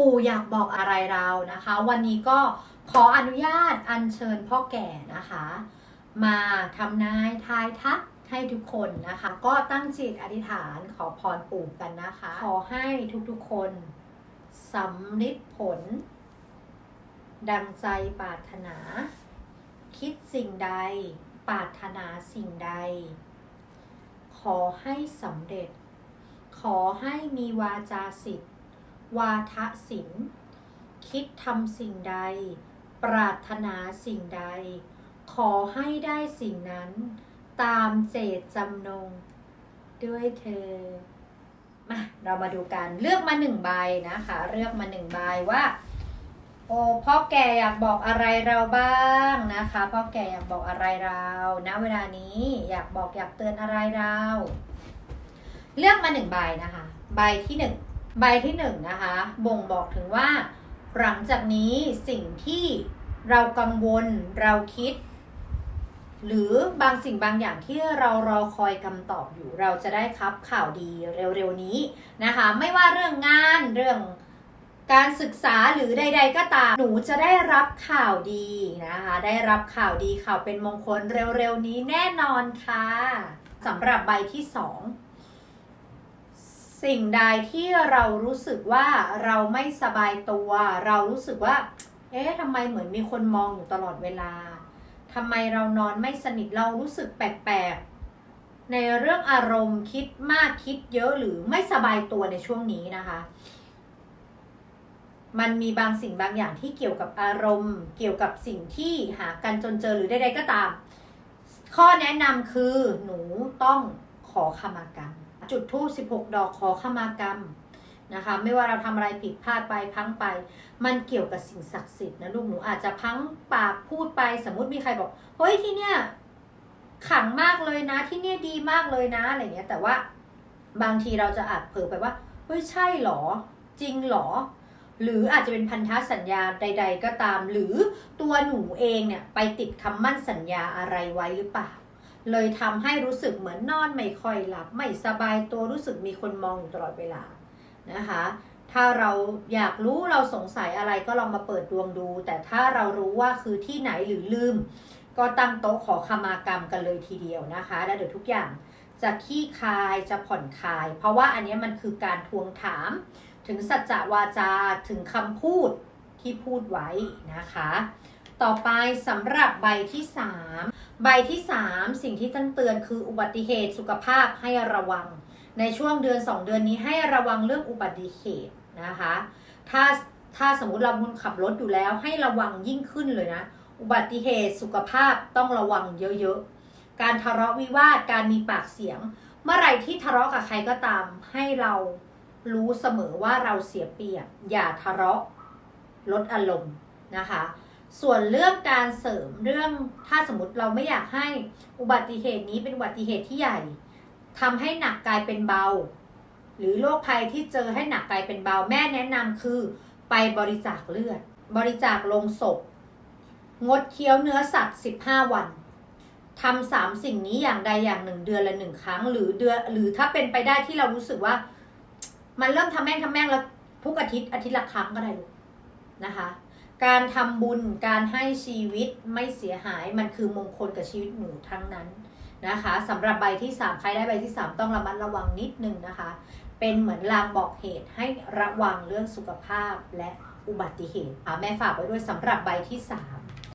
ปู่อยากบอกอะไรเรานะคะ วันนี้ก็ขออนุญาตอัญเชิญพ่อแก่นะคะ มาทำนายทายทักให้ทุกคนนะคะ ก็ตั้งจิตอธิษฐานขอพรปู่กันนะคะ ขอให้ทุกๆคนสำลิดผล ดังใจปรารถนา คิดสิ่งใดปรารถนาสิ่งใด ขอให้สำเร็จ ขอให้มีวาจาสิทธิ วาทศิลป์คิดทำสิ่งใด ปรารถนาสิ่งใด ขอให้ได้สิ่งนั้น ตามเจตจำนง ด้วยเธอ มา เรามาดูกัน เลือกมาหนึ่งใบนะคะ เลือกมาหนึ่งใบว่า โอ้พ่อแก่อยากบอกอะไรเราบ้างนะคะพ่อแก่อยากบอกอะไรเราณเวลานี้อยากบอกอยากเตือนอะไรเรา เลือกมาหนึ่งใบนะคะ ใบที่หนึ่ง ใบที่หนึ่งนะคะบ่งบอกถึงว่า หลังจากนี้สิ่งที่เรากังวลเราคิด หรือบางสิ่งบางอย่างที่เรารอคอยคำตอบอยู่ เราจะได้ครับข่าวดีเร็วๆนี้นะคะ ไม่ว่าเรื่องงานเรื่องการศึกษาหรือใด ๆ ก็ตาม หนูจะได้รับข่าวดีนะคะ ได้รับข่าวดีข่าวเป็นมงคลเร็วๆนี้แน่นอนค่ะสำหรับใบที่สอง สิ่งใดที่เรารู้สึกว่าเราไม่สบายตัว เรารู้สึกว่า เอ๊ะทำไมเหมือนมีคนมองอยู่ตลอดเวลาทำไมเรานอนไม่สนิทเรารู้สึกแปลกๆในเรื่องอารมณ์คิดมากคิดเยอะหรือไม่สบายตัวในช่วงนี้นะคะ มันมีบางสิ่งบางอย่างที่เกี่ยวกับอารมณ์ เกี่ยวกับสิ่งที่หากันจนเจอหรือใดๆก็ตาม ข้อแนะนำคือหนูต้องขอขมากรรม จุดทูตสิบ16ดอกขอขมากรรมนะคะ ไม่ว่าเราทำอะไรผิดพลาดไปพังไป มันเกี่ยวกับสิ่งศักดิ์สิทธิ์นะลูกหนูอาจจะพังปากพูดไปสมมติมีใครบอกเฮ้ยที่เนี่ยขังมากเลยนะที่เนี่ยดีมากเลยนะอะไรเงี้ย แต่ว่าบางทีเราจะอาจเผลอไปว่าเฮ้ยใช่หรอ จริงหรอ หรืออาจจะเป็นพันธสัญญาใด ๆ ก็ตาม หรือตัวหนูเองเนี่ยไปติดคำมั่นสัญญาอะไรไว้หรือเปล่า เลยทำให้รู้สึกเหมือนนอนไม่ค่อยหลับ ไม่สบายตัวรู้สึกมีคนมองอยู่ตลอดเวลานะคะ ถ้าเราอยากรู้เราสงสัยอะไรก็ลองมาเปิดดวงดู แต่ถ้าเรารู้ว่าคือที่ไหนหรือลืม ก็ตั้งโต๊ะขอขมากรรมกันเลยทีเดียวนะคะ แล้วเดี๋ยวทุกอย่างจะขี้คายจะผ่อนคลาย เพราะว่าอันนี้มันคือการทวงถาม ถึงสัจวาจาถึงคำพูดที่พูดไว้นะคะ ต่อไปสำหรับใบที่ 3 ใบที่ 3 สิ่งที่ต้องเตือนคืออุบัติเหตุสุขภาพให้ระวัง ในช่วงเดือน 2 เดือนนี้ให้ระวังเรื่องอุบัติเหตุนะคะ ถ้าถ้าสมมติเราคนขับรถอยู่แล้วให้ระวังยิ่งขึ้นเลยนะ อุบัติเหตุสุขภาพต้องระวังเยอะๆ การทะเลาะวิวาทการมีปากเสียง เมื่อไหร่ที่ทะเลาะกับใครก็ตาม ให้เรารู้เสมอว่าเราเสียเปรียบอย่าทะเลาะลดอารมณ์นะคะ ส่วนเรื่องการเสริมเรื่องถ้าสมมติเราไม่อยากให้อุบัติเหตุนี้เป็นอุบัติเหตุที่ใหญ่ทำให้หนักกลายเป็นเบา หรือโรคภัยที่เจอให้หนักกลายเป็นเบาแม่แนะนำคือไปบริจาคเลือด บริจาคลงศพ งดเคี้ยวเนื้อสัตว์ 15 วันทำสามสิ่งนี้อย่างใดอย่างหนึ่งเดือนละหนึ่งครั้ง หรือเดือนหรือถ้าเป็นไปได้ที่เรารู้สึกว่า มันเริ่มทำแม่งทำแม่งแล้วทุกอาทิตย์อาทิตย์ละครั้งก็ได้ลูกนะคะ การทำบุญการให้ชีวิตไม่เสียหายมันคือมงคลกับชีวิตหนูทั้งนั้นนะคะสำหรับใบที่ 3 ใครได้ใบที่ 3 ต้องระมัดระวังนิดนึงนะคะ เป็นเหมือนลางบอกเหตุให้ระวังเรื่องสุขภาพและอุบัติเหตุอ่าแม่ฝากไว้ด้วยสำหรับใบที่ 3